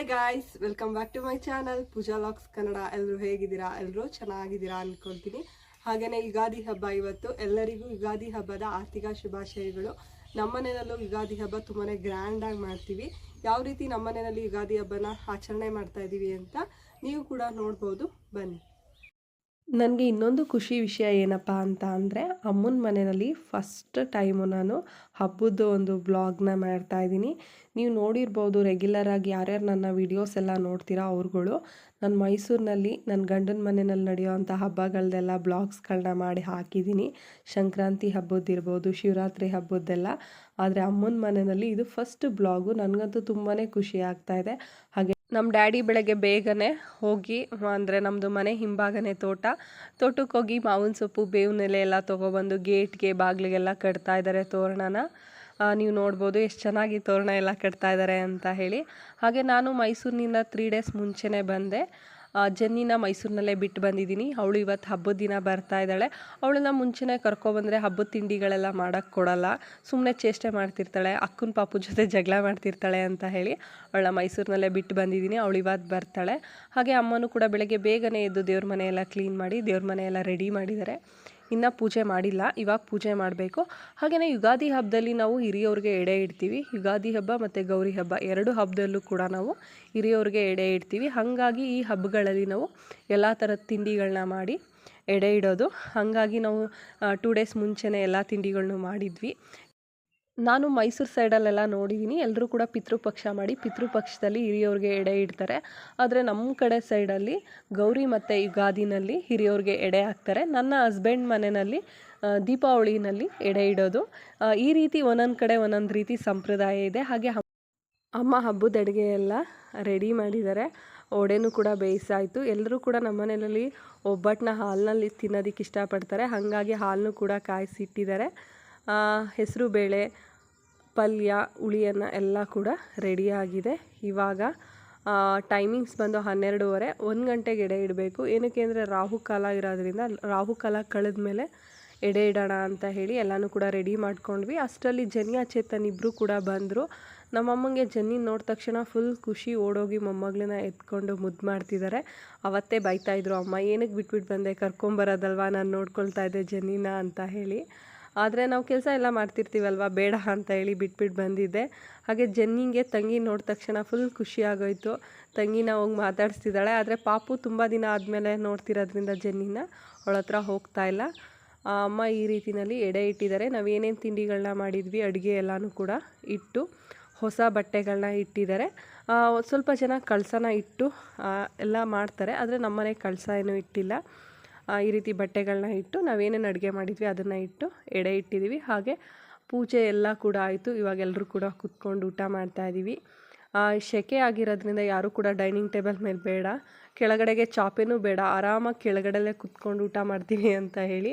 Hi guys welcome back to my channel Pooja LOX Kannada. ಎಲ್ಲರೂ ಹೇಗಿದ್ದೀರಾ? ಎಲ್ಲರೂ ಚೆನ್ನಾಗಿದ್ದೀರಾ ಅನ್ಕೊಳ್ತೀನಿ. ಹಾಗೇನೆ ಯುಗಾದಿ ಹಬ್ಬ ಇವತ್ತು. ಎಲ್ಲರಿಗೂ ಯುಗಾದಿ ಹಬ್ಬದ ಆರ್ಥಿಕ ಶುಭಾಶಯಗಳು. ನಮ್ಮನೆಯಲ್ಲೂ ಯುಗಾದಿ ಹಬ್ಬ ತುಂಬಾ ಗ್ರ್ಯಾಂಡಾಗಿ ಮಾಡ್ತೀವಿ. ಯಾವ ರೀತಿ ನಮ್ಮನೆಯಲ್ಲಿ ಯುಗಾದಿ ಹಬ್ಬನ ಆಚರಣೆ ಮಾಡ್ತಾ ಇದ್ದೀವಿ ಅಂತ ನೀವು ಕೂಡ ನೋಡ್ಬೋದು. ಬನ್ನಿ. ನನಗೆ ಇನ್ನೊಂದು ಖುಷಿ ವಿಷಯ ಏನಪ್ಪ ಅಂತ ಅಂದರೆ ಅಮ್ಮನ ಮನೆಯಲ್ಲಿ ಫಸ್ಟ್ ಟೈಮು ನಾನು ಹಬ್ಬದ ಒಂದು ಬ್ಲಾಗ್ನ ಮಾಡ್ತಾ ಇದ್ದೀನಿ. ನೀವು ನೋಡಿರ್ಬೋದು ರೆಗ್ಯುಲರಾಗಿ ಯಾರ್ಯಾರು ನನ್ನ ವಿಡಿಯೋಸ್ ಎಲ್ಲ ನೋಡ್ತೀರಾ ಅವ್ರುಗಳು, ನಾನು ಮೈಸೂರಿನಲ್ಲಿ ನನ್ನ ಗಂಡನ ಮನೆಯಲ್ಲಿ ನಡೆಯುವಂಥ ಹಬ್ಬಗಳದೆಲ್ಲ ಬ್ಲಾಗ್ಸ್ಗಳನ್ನ ಮಾಡಿ ಹಾಕಿದ್ದೀನಿ. ಸಂಕ್ರಾಂತಿ ಹಬ್ಬದ್ದಿರ್ಬೋದು ಶಿವರಾತ್ರಿ ಹಬ್ಬದ್ದೆಲ್ಲ. ಆದರೆ ಅಮ್ಮನ ಮನೆಯಲ್ಲಿ ಇದು ಫಸ್ಟ್ ಬ್ಲಾಗು ನನಗಂತೂ ತುಂಬಾ ಖುಷಿ ಆಗ್ತಾ ಇದೆ. ಹಾಗೆ ನಮ್ಮ ಡ್ಯಾಡಿ ಬೆಳಗ್ಗೆ ಬೇಗನೆ ಹೋಗಿ, ಅಂದರೆ ನಮ್ಮದು ಮನೆ ಹಿಂಭಾಗನೇ ತೋಟ. ತೋಟಕ್ಕೆ ಹೋಗಿ ಮಾವಿನ ಸೊಪ್ಪು, ಬೇವಿನ ಎಲೆ ಎಲ್ಲ ತೊಗೊಬಂದು ಗೇಟ್ಗೆ, ಬಾಗಿಲಿಗೆಲ್ಲ ಕಟ್ತಾ ಇದ್ದಾರೆ ತೋರಣನ. ನೀವು ನೋಡ್ಬೋದು ಎಷ್ಟು ಚೆನ್ನಾಗಿ ತೋರಣ ಎಲ್ಲ ಕಟ್ತಾ ಇದ್ದಾರೆ ಅಂತ ಹೇಳಿ. ಹಾಗೆ ನಾನು ಮೈಸೂರಿನಿಂದ ತ್ರೀ ಡೇಸ್ ಮುಂಚೆನೇ ಬಂದೆ. ಜೆನ್ನಿನ ಮೈಸೂರಿನಲ್ಲೇ ಬಿಟ್ಟು ಬಂದಿದ್ದೀನಿ. ಅವಳು ಇವತ್ತು ಹಬ್ಬದ ದಿನ ಬರ್ತಾ ಇದ್ದಾಳೆ. ಅವಳನ್ನ ಮುಂಚೆನೇ ಕರ್ಕೊಬಂದರೆ ಹಬ್ಬದ ತಿಂಡಿಗಳೆಲ್ಲ ಮಾಡೋಕ್ಕೆ ಕೊಡಲ್ಲ. ಸುಮ್ಮನೆ ಚೇಷ್ಟೆ ಮಾಡ್ತಿರ್ತಾಳೆ. ಅಕ್ಕನ ಪಾಪು ಜೊತೆ ಜಗಳ ಮಾಡ್ತಿರ್ತಾಳೆ ಅಂತ ಹೇಳಿ ಅವಳ ಮೈಸೂರಿನಲ್ಲೇ ಬಿಟ್ಟು ಬಂದಿದ್ದೀನಿ. ಅವಳು ಇವತ್ತು ಬರ್ತಾಳೆ. ಹಾಗೆ ಅಮ್ಮನೂ ಕೂಡ ಬೆಳಗ್ಗೆ ಬೇಗನೆ ಎದ್ದು ದೇವ್ರ ಮನೆಯೆಲ್ಲ ಕ್ಲೀನ್ ಮಾಡಿ ದೇವ್ರ ಮನೆಯೆಲ್ಲ ರೆಡಿ ಮಾಡಿದ್ದಾರೆ. ಇನ್ನು ಪೂಜೆ ಮಾಡಿಲ್ಲ, ಇವಾಗ ಪೂಜೆ ಮಾಡಬೇಕು. ಹಾಗೆಯೇ ಯುಗಾದಿ ಹಬ್ಬದಲ್ಲಿ ನಾವು ಹಿರಿಯವ್ರಿಗೆ ಎಡೆ ಇಡ್ತೀವಿ. ಯುಗಾದಿ ಹಬ್ಬ ಮತ್ತು ಗೌರಿ ಹಬ್ಬ ಎರಡು ಹಬ್ಬದಲ್ಲೂ ಕೂಡ ನಾವು ಹಿರಿಯವ್ರಿಗೆ ಎಡೆ ಇಡ್ತೀವಿ. ಹಾಗಾಗಿ ಈ ಹಬ್ಬಗಳಲ್ಲಿ ನಾವು ಎಲ್ಲ ಥರದ ತಿಂಡಿಗಳನ್ನ ಮಾಡಿ ಎಡೆ ಇಡೋದು. ಹಾಗಾಗಿ ನಾವು ಟೂ ಡೇಸ್ ಮುಂಚೆನೇ ಎಲ್ಲ ತಿಂಡಿಗಳನ್ನೂ ಮಾಡಿದ್ವಿ. ನಾನು ಮೈಸೂರು ಸೈಡಲ್ಲೆಲ್ಲ ನೋಡಿದ್ದೀನಿ. ಎಲ್ಲರೂ ಕೂಡ ಪಿತೃಪಕ್ಷ ಮಾಡಿ ಪಿತೃಪಕ್ಷದಲ್ಲಿ ಹಿರಿಯವ್ರಿಗೆ ಎಡೆ ಇಡ್ತಾರೆ. ಆದರೆ ನಮ್ಮ ಕಡೆ ಸೈಡಲ್ಲಿ ಗೌರಿ ಮತ್ತು ಯುಗಾದಿನಲ್ಲಿ ಹಿರಿಯವ್ರಿಗೆ ಎಡೆ ಹಾಕ್ತಾರೆ. ನನ್ನ ಹಸ್ಬೆಂಡ್ ಮನೆಯಲ್ಲಿ ದೀಪಾವಳಿನಲ್ಲಿ ಎಡೆ ಇಡೋದು. ಈ ರೀತಿ ಒಂದೊಂದು ಕಡೆ ಒಂದೊಂದು ರೀತಿ ಸಂಪ್ರದಾಯ ಇದೆ. ಹಾಗೆ ಅಮ್ಮ ಹಬ್ಬದ ಅಡುಗೆ ಎಲ್ಲ ರೆಡಿ ಮಾಡಿದ್ದಾರೆ. ಒಡೆನೂ ಕೂಡ ಬೇಯಿಸಾಯಿತು. ಎಲ್ಲರೂ ಕೂಡ ನಮ್ಮ ಮನೆಯಲ್ಲಿ ಒಬ್ಬಟ್ಟನ್ನ ಹಾಲಿನಲ್ಲಿ ತಿನ್ನೋದಕ್ಕೆ ಇಷ್ಟಪಡ್ತಾರೆ. ಹಾಗಾಗಿ ಹಾಲನ್ನು ಕೂಡ ಕಾಯಿಸಿಟ್ಟಿದ್ದಾರೆ. ಹೆಸರು ಬೇಳೆ ಪಲ್ಯ, ಹುಳಿಯನ್ನ ಎಲ್ಲ ಕೂಡ ರೆಡಿಯಾಗಿದೆ ಇವಾಗ ಟೈಮಿಂಗ್ಸ್ ಬಂದು ಹನ್ನೆರಡೂವರೆ, ಒಂದು ಗಂಟೆಗೆ ಎಡೆ ಇಡಬೇಕು. ಏನಕ್ಕೆ ಅಂದರೆ ರಾಹುಕಾಲ ಇರೋದ್ರಿಂದ ರಾಹುಕಾಲ ಕಳೆದ ಮೇಲೆ ಎಡೆ ಇಡೋಣ ಅಂತ ಹೇಳಿ ಎಲ್ಲನೂ ಕೂಡ ರೆಡಿ ಮಾಡ್ಕೊಂಡ್ವಿ. ಅಷ್ಟರಲ್ಲಿ ಜನ್ಯ ಚೇತನ್ ಇಬ್ಬರು ಕೂಡ ಬಂದರು. ನಮ್ಮಮ್ಮಂಗೆ ಜನ್ನಿ ನೋಡಿದ ತಕ್ಷಣ ಫುಲ್ ಖುಷಿ ಓಡೋಗಿ ಮೊಮ್ಮಗಳನ್ನ ಎತ್ಕೊಂಡು ಮುದ್ದು ಮಾಡ್ತಿದ್ದಾರೆ ಅವತ್ತೇ ಬೈತಾಯಿದ್ರು ಅಮ್ಮ, ಏನಕ್ಕೆ ಬಿಟ್ಬಿಟ್ಟು ಬಂದೆ? ಕರ್ಕೊಂಬರೋದಲ್ವಾ? ನಾನು ನೋಡ್ಕೊಳ್ತಾ ಇದ್ದೆ ಜನ್ನಿನ, ಅಂತ ಹೇಳಿ. ಆದರೆ ನಾವು ಕೆಲಸ ಎಲ್ಲ ಮಾಡ್ತಿರ್ತೀವಲ್ವ? ಬೇಡ ಅಂತ ಹೇಳಿ ಬಿಟ್ಬಿಟ್ಟು ಬಂದಿದ್ದೆ. ಹಾಗೆ ಜನ್ನಿಗೆ ತಂಗಿ ನೋಡಿದ ತಕ್ಷಣ ಫುಲ್ ಖುಷಿ ಆಗೋಯ್ತು. ತಂಗಿನ ಹೋಗಿ ಮಾತಾಡಿಸ್ತಿದ್ದಾಳೆ. ಆದರೆ ಪಾಪು ತುಂಬ ದಿನ ಆದಮೇಲೆ ನೋಡ್ತಿರೋದ್ರಿಂದ ಜನ್ನಿನ ಅವಳ ಹತ್ರ ಹೋಗ್ತಾ ಇಲ್ಲ. ಅಮ್ಮ ಈ ರೀತಿಯಲ್ಲಿ ಎಡೆ ಇಟ್ಟಿದ್ದಾರೆ. ನಾವು ಏನೇನು ತಿಂಡಿಗಳನ್ನ ಮಾಡಿದ್ವಿ, ಅಡುಗೆ ಎಲ್ಲನೂ ಕೂಡ ಇಟ್ಟು, ಹೊಸ ಬಟ್ಟೆಗಳನ್ನ ಇಟ್ಟಿದ್ದಾರೆ. ಸ್ವಲ್ಪ ಜನ ಕಳಸನ ಇಟ್ಟು ಎಲ್ಲ ಮಾಡ್ತಾರೆ. ಆದರೆ ನಮ್ಮನೆ ಕಳಸ ಏನೂ ಇಟ್ಟಿಲ್ಲ. ಈ ರೀತಿ ಬಟ್ಟೆಗಳನ್ನ ಇಟ್ಟು ನಾವೇನೇನು ಅಡುಗೆ ಮಾಡಿದ್ವಿ ಅದನ್ನು ಇಟ್ಟು ಎಡೆ ಇಟ್ಟಿದ್ದೀವಿ ಹಾಗೆ ಪೂಜೆ ಎಲ್ಲ ಕೂಡ ಆಯಿತು. ಇವಾಗ ಎಲ್ಲರೂ ಕೂಡ ಕುತ್ಕೊಂಡು ಊಟ ಮಾಡ್ತಾ ಇದ್ದೀವಿ ಸೆಕೆ ಆಗಿರೋದ್ರಿಂದ ಯಾರೂ ಕೂಡ ಡೈನಿಂಗ್ ಟೇಬಲ್ ಮೇಲೆ ಬೇಡ. ಕೆಳಗಡೆಗೆ ಚಾಪೆನೂ ಬೇಡ. ಆರಾಮಾಗಿ ಕೆಳಗಡೆಲೇ ಕುತ್ಕೊಂಡು ಊಟ ಮಾಡ್ತೀವಿ ಅಂತ ಹೇಳಿ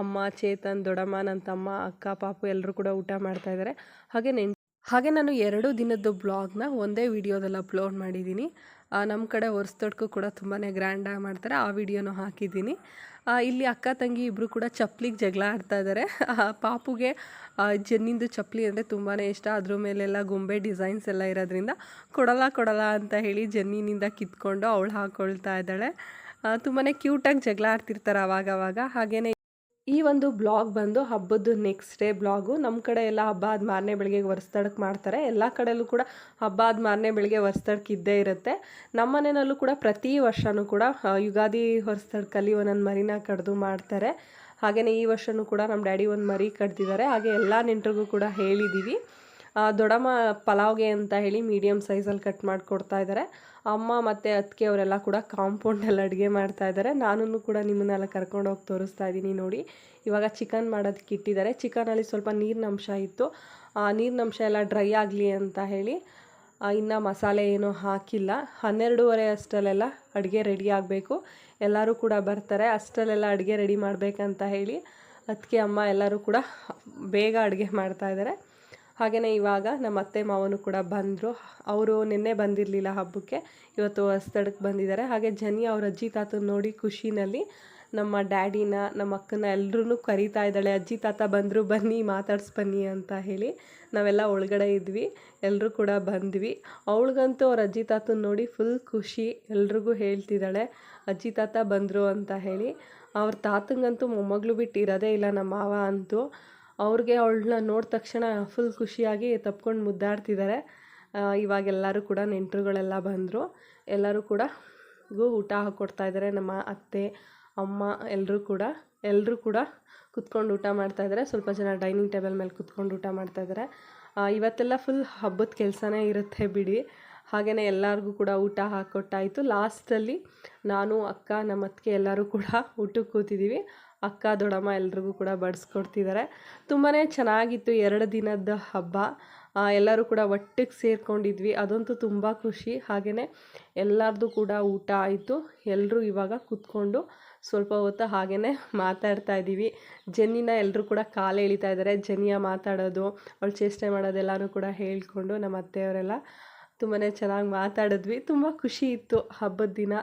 ಅಮ್ಮ, ಚೇತನ್, ದೊಡ್ಡಮ್ಮ ನನ್ನ ತಮ್ಮ, ಅಕ್ಕ, ಪಾಪು ಎಲ್ಲರೂ ಕೂಡ ಊಟ ಮಾಡ್ತಾ ಇದ್ದಾರೆ ಹಾಗೆ ನೆನ್, ಹಾಗೆ ನಾನು ಎರಡು ದಿನದ್ದು ಬ್ಲಾಗ್ನ ಒಂದೇ ವಿಡಿಯೋದಲ್ಲಿ ಅಪ್ಲೋಡ್ ಮಾಡಿದ್ದೀನಿ. ನಮ್ಮ ಕಡೆ ಹೊರ್ಸ್ದೊಡ್ಕು ಕೂಡ ತುಂಬಾ ಗ್ರ್ಯಾಂಡಾಗಿ ಮಾಡ್ತಾರೆ. ಆ ವಿಡಿಯೋನೂ ಹಾಕಿದ್ದೀನಿ. ಇಲ್ಲಿ ಅಕ್ಕ, ತಂಗಿ ಇಬ್ಬರು ಕೂಡ ಚಪ್ಪಲಿಗೆ ಜಗಳ ಆಡ್ತಾ ಇದ್ದಾರೆ ಪಾಪುಗೆ ಜನ್ನಿಂದು ಚಪ್ಪಲಿ ಅಂದರೆ ತುಂಬಾ ಇಷ್ಟ. ಅದ್ರ ಮೇಲೆಲ್ಲ ಗೊಂಬೆ ಡಿಸೈನ್ಸ್ ಎಲ್ಲ ಇರೋದ್ರಿಂದ ಕೊಡಲ್ಲ ಕೊಡಲ್ಲ ಅಂತ ಹೇಳಿ ಜನ್ನಿನಿಂದ ಕಿತ್ಕೊಂಡು ಅವಳು ಹಾಕ್ಕೊಳ್ತಾ ಇದ್ದಾಳೆ. ತುಂಬಾ ಕ್ಯೂಟಾಗಿ ಜಗಳ ಆಡ್ತಿರ್ತಾರೆ ಅವಾಗವಾಗ. ಹಾಗೆಯೇ ಈ ಒಂದು ಬ್ಲಾಗ್ ಬಂದು ಹಬ್ಬದ್ದು ನೆಕ್ಸ್ಟ್ ಡೇ ಬ್ಲಾಗು. ನಮ್ಮ ಕಡೆ ಎಲ್ಲ ಹಬ್ಬ ಆದ ಮಾರನೇ ಬೆಳಗ್ಗೆ ವರ್ಷದಡಕ್ಕೆ ಮಾಡ್ತಾರೆ. ಎಲ್ಲ ಕಡೆಯಲ್ಲೂ ಕೂಡ ಹಬ್ಬ ಆದ ಮಾರನೇ ಬೆಳಗ್ಗೆ ವರ್ಷದಡಕ್ಕೆ ಇದ್ದೇ ಇರುತ್ತೆ. ನಮ್ಮ ಮನೆಯಲ್ಲೂ ಕೂಡ ಪ್ರತಿ ವರ್ಷವೂ ಕೂಡ ಯುಗಾದಿ ಹೊರಸ್ತಡ್ಕಲ್ಲಿ ಒಂದೊಂದು ಮರಿನ ಕಡ್ದು ಮಾಡ್ತಾರೆ. ಹಾಗೆಯೇ ಈ ವರ್ಷವೂ ಕೂಡ ನಮ್ಮ ಡ್ಯಾಡಿ ಒಂದು ಮರಿ ಕಡ್ದಿದ್ದಾರೆ. ಹಾಗೆ ಎಲ್ಲ ನೆಂಟರಿಗೂ ಕೂಡ ಹೇಳಿದ್ದೀವಿ ದೊಡ್ಡಮ್ಮ ಪಲಾವ್ಗೆ ಅಂತ ಹೇಳಿ ಮೀಡಿಯಮ್ ಸೈಜಲ್ಲಿ ಕಟ್ ಮಾಡಿಕೊಡ್ತಾ ಇದ್ದಾರೆ ಅಮ್ಮ ಮತ್ತು ಅತ್ತಿಗೆ ಅವರೆಲ್ಲ ಕೂಡ ಕಾಂಪೌಂಡಲ್ಲಿ ಅಡುಗೆ ಮಾಡ್ತಾ ಇದ್ದಾರೆ ನಾನು ಕೂಡ ನಿಮ್ಮನ್ನೆಲ್ಲ ಕರ್ಕೊಂಡು ಹೋಗಿ ತೋರಿಸ್ತಾ ಇದ್ದೀನಿ ನೋಡಿ. ಇವಾಗ ಚಿಕನ್ ಮಾಡೋದಕ್ಕೆ ಇಟ್ಟಿದ್ದಾರೆ. ಚಿಕನಲ್ಲಿ ಸ್ವಲ್ಪ ನೀರಿನ ಅಂಶ ಇತ್ತು. ಆ ನೀರಿನ ಅಂಶ ಎಲ್ಲ ಡ್ರೈ ಆಗಲಿ ಅಂತ ಹೇಳಿ ಇನ್ನು ಮಸಾಲೆ ಏನೂ ಹಾಕಿಲ್ಲ. ಹನ್ನೆರಡೂವರೆ ಅಷ್ಟರಲ್ಲೆಲ್ಲ ಅಡುಗೆ ರೆಡಿ ಆಗಬೇಕು. ಎಲ್ಲರೂ ಕೂಡ ಬರ್ತಾರೆ. ಅಷ್ಟರಲ್ಲೆಲ್ಲ ಅಡುಗೆ ರೆಡಿ ಮಾಡಬೇಕಂತ ಹೇಳಿ ಅದಕ್ಕೆ ಅಮ್ಮ ಎಲ್ಲರೂ ಕೂಡ ಬೇಗ ಅಡುಗೆ ಮಾಡ್ತಾ ಇದ್ದಾರೆ ಹಾಗೆಯೇ ಇವಾಗ ನಮ್ಮ ಅತ್ತೆ ಮಾವನು ಕೂಡ ಬಂದರು. ಅವರು ನಿನ್ನೆ ಬಂದಿರಲಿಲ್ಲ ಹಬ್ಬಕ್ಕೆ. ಇವತ್ತು ಹೊಸ್ದಡಕ್ಕೆ ಬಂದಿದ್ದಾರೆ. ಹಾಗೆ ಜನಿ ಅವ್ರ ಅಜ್ಜಿ ತಾತನ ನೋಡಿ ಖುಷಿನಲ್ಲಿ ನಮ್ಮ ಡ್ಯಾಡಿನ, ನಮ್ಮ ಅಕ್ಕನ ಎಲ್ಲರೂ ಕರೀತಾ ಇದ್ದಾಳೆ. ಅಜ್ಜಿ ತಾತ ಬಂದರು, ಬನ್ನಿ ಮಾತಾಡ್ಸಿ ಬನ್ನಿ ಅಂತ ಹೇಳಿ ನಾವೆಲ್ಲ ಒಳಗಡೆ ಇದ್ವಿ. ಎಲ್ಲರೂ ಕೂಡ ಬಂದ್ವಿ. ಅವಳಿಗಂತೂ ಅವ್ರ ಅಜ್ಜಿ ತಾತನ ನೋಡಿ ಫುಲ್ ಖುಷಿ. ಎಲ್ರಿಗೂ ಹೇಳ್ತಿದ್ದಾಳೆ, ಅಜ್ಜಿ ತಾತ ಬಂದರು ಅಂತ ಹೇಳಿ. ಅವ್ರ ತಾತಂಗಂತೂ ಮೊಮ್ಮಗಳು ಬಿಟ್ಟು ಇರೋದೇ ಇಲ್ಲ ನಮ್ಮ ಮಾವ ಅಂತೂ. ಅವ್ರಿಗೆ ಅವಳನ್ನ ನೋಡಿದ ತಕ್ಷಣ ಫುಲ್ ಖುಷಿಯಾಗಿ ತಪ್ಕೊಂಡು ಮುದ್ದಾಡ್ತಿದ್ದಾರೆ ಇವಾಗ ಎಲ್ಲರೂ ಕೂಡ ನೆಂಟರುಗಳೆಲ್ಲ ಬಂದರು. ಎಲ್ಲರೂ ಕೂಡ ಗು, ಊಟ ಹಾಕ್ಕೊಡ್ತಾ ಇದ್ದಾರೆ ನಮ್ಮ ಅತ್ತೆ, ಅಮ್ಮ ಎಲ್ಲರೂ ಕೂಡ ಎಲ್ಲರೂ ಕೂಡ ಕುತ್ಕೊಂಡು ಊಟ ಮಾಡ್ತಾ ಇದ್ದಾರೆ ಸ್ವಲ್ಪ ಜನ ಡೈನಿಂಗ್ ಟೇಬಲ್ ಮೇಲೆ ಕುತ್ಕೊಂಡು ಊಟ ಮಾಡ್ತಾ ಇದ್ದಾರೆ ಇವತ್ತೆಲ್ಲ ಫುಲ್ ಹಬ್ಬದ ಕೆಲಸನೇ ಇರುತ್ತೆ ಬಿಡಿ. ಹಾಗೆಯೇ ಎಲ್ಲರಿಗೂ ಕೂಡ ಊಟ ಹಾಕ್ಕೊಟ್ಟಾಯಿತು ಲಾಸ್ಟಲ್ಲಿ ನಾನು, ಅಕ್ಕ ನಮ್ಮ ಅತ್ತಿಗೆ ಎಲ್ಲರೂ ಕೂಡ ಊಟಕ್ಕೆ ಕೂತಿದ್ದೀವಿ ಅಕ್ಕ, ದೊಡ್ಡಮ್ಮ ಎಲ್ರಿಗೂ ಕೂಡ ಬಡಿಸ್ಕೊಡ್ತಿದ್ದಾರೆ ತುಂಬಾ ಚೆನ್ನಾಗಿತ್ತು ಎರಡು ದಿನದ ಹಬ್ಬ. ಎಲ್ಲರೂ ಕೂಡ ಒಟ್ಟಿಗೆ ಸೇರ್ಕೊಂಡಿದ್ವಿ. ಅದಂತೂ ತುಂಬ ಖುಷಿ. ಹಾಗೆಯೇ ಎಲ್ಲರದ್ದು ಕೂಡ ಊಟ ಆಯಿತು. ಎಲ್ಲರೂ ಇವಾಗ ಕೂತ್ಕೊಂಡು ಸ್ವಲ್ಪ ಹೊತ್ತು ಹಾಗೆಯೇ ಮಾತಾಡ್ತಾ ಇದ್ದೀವಿ. ಜನ್ನಿನ ಎಲ್ಲರೂ ಕೂಡ ಕಾಲು ಎಳಿತಾ ಇದ್ದಾರೆ. ಜನಿಯ ಮಾತಾಡೋದು, ಅವಳು ಚೇಷ್ಟೆ ಮಾಡೋದೆಲ್ಲನೂ ಕೂಡ ಹೇಳಿಕೊಂಡು ನಮ್ಮ ಅತ್ತೆಯವರೆಲ್ಲ ತುಂಬಾ ಚೆನ್ನಾಗಿ ಮಾತಾಡಿದ್ವಿ. ತುಂಬ ಖುಷಿ ಇತ್ತು ಹಬ್ಬದ ದಿನ.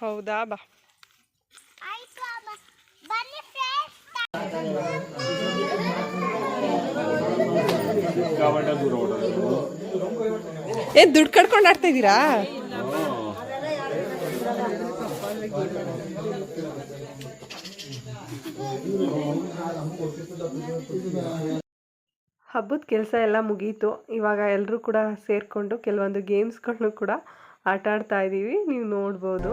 ಹೌದಾ? ಬಾ. ಏ, ದುಡ್ಡು ಕಟ್ಕೊಂಡು ಆಡ್ತಾ ಇದ್ದೀರಾ ಹಬ್ಬದ ಕೆಲಸ ಎಲ್ಲ ಮುಗೀತು. ಇವಾಗ ಎಲ್ಲರೂ ಕೂಡ ಸೇರಿಕೊಂಡು, ಕೆಲವೊಂದು ಗೇಮ್ಸ್ಗಳನ್ನು ಕೂಡ ಆಟ ಆಡ್ತಾ ಇದ್ದೀವಿ ನೀವು ನೋಡ್ಬೋದು.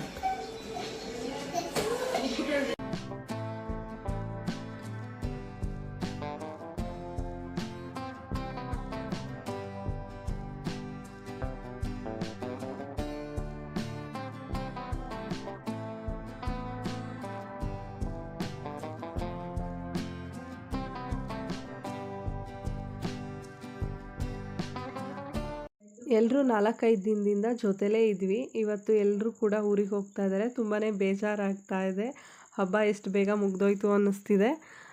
ಎಲ್ಲರೂ ನಾಲ್ಕೈದು ದಿನದಿಂದ ಜೊತೆಲೇ ಇದ್ವಿ. ಇವತ್ತು ಎಲ್ಲರೂ ಕೂಡ ಊರಿಗೆ ಹೋಗ್ತಾ ಇದ್ದಾರೆ. ತುಂಬಾ ಬೇಜಾರಾಗ್ತಾ ಇದೆ. ಹಬ್ಬ ಎಷ್ಟು ಬೇಗ ಮುಗ್ದೋಯ್ತು ಅನ್ನಿಸ್ತಿದೆ.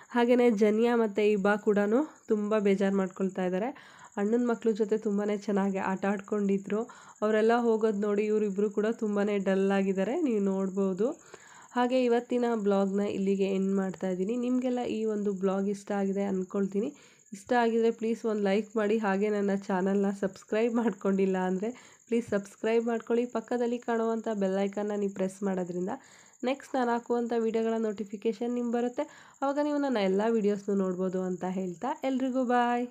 ಹಾಗೆಯೇ ಜನಿಯಾ ಮತ್ತು ಇಬಾ ಕೂಡ ತುಂಬ ಬೇಜಾರು ಮಾಡ್ಕೊಳ್ತಾ ಇದ್ದಾರೆ. ಅಣ್ಣನ ಮಕ್ಕಳ ಜೊತೆ ತುಂಬಾ ಚೆನ್ನಾಗಿ ಆಟ ಆಡ್ಕೊಂಡಿದ್ರು. ಅವರೆಲ್ಲ ಹೋಗೋದು ನೋಡಿ ಇವರಿಬ್ಬರು ಕೂಡ ತುಂಬಾ ಡಲ್ ಆಗಿದ್ದಾರೆ. ನೀವು ನೋಡ್ಬೋದು. ಹಾಗೆ ಇವತ್ತಿನ ಬ್ಲಾಗ್ನ ಇಲ್ಲಿಗೆ ಎಂಡ್ ಮಾಡ್ತಾ ಇದ್ದೀನಿ. ನಿಮಗೆಲ್ಲ ಈ ಒಂದು ಬ್ಲಾಗ್ ಇಷ್ಟ ಆಗಿದೆ ಅಂದ್ಕೊಳ್ತೀನಿ ಇಷ್ಟ ಆಗಿದರೆ ಪ್ಲೀಸ್ ಒಂದು ಲೈಕ್ ಮಾಡಿ. ಹಾಗೆ ನನ್ನ ಚಾನಲ್ನ ಸಬ್ಸ್ಕ್ರೈಬ್ ಮಾಡ್ಕೊಂಡಿಲ್ಲ ಅಂದರೆ ಪ್ಲೀಸ್ ಸಬ್ಸ್ಕ್ರೈಬ್ ಮಾಡ್ಕೊಳ್ಳಿ. ಪಕ್ಕದಲ್ಲಿ ಕಾಣುವಂಥ ಬೆಲ್ಲೈಕನ್ನ ನೀವು ಪ್ರೆಸ್ ಮಾಡೋದ್ರಿಂದ ನೆಕ್ಸ್ಟ್ ನಾನು ಹಾಕುವಂಥ ವೀಡಿಯೋಗಳ ನೋಟಿಫಿಕೇಷನ್ ನಿಮ್ಗೆ ಬರುತ್ತೆ. ಆವಾಗ ನೀವು ನನ್ನ ಎಲ್ಲ ವೀಡಿಯೋಸ್ನು ನೋಡ್ಬೋದು ಅಂತ ಹೇಳ್ತಾ ಎಲ್ರಿಗೂ ಬಾಯ್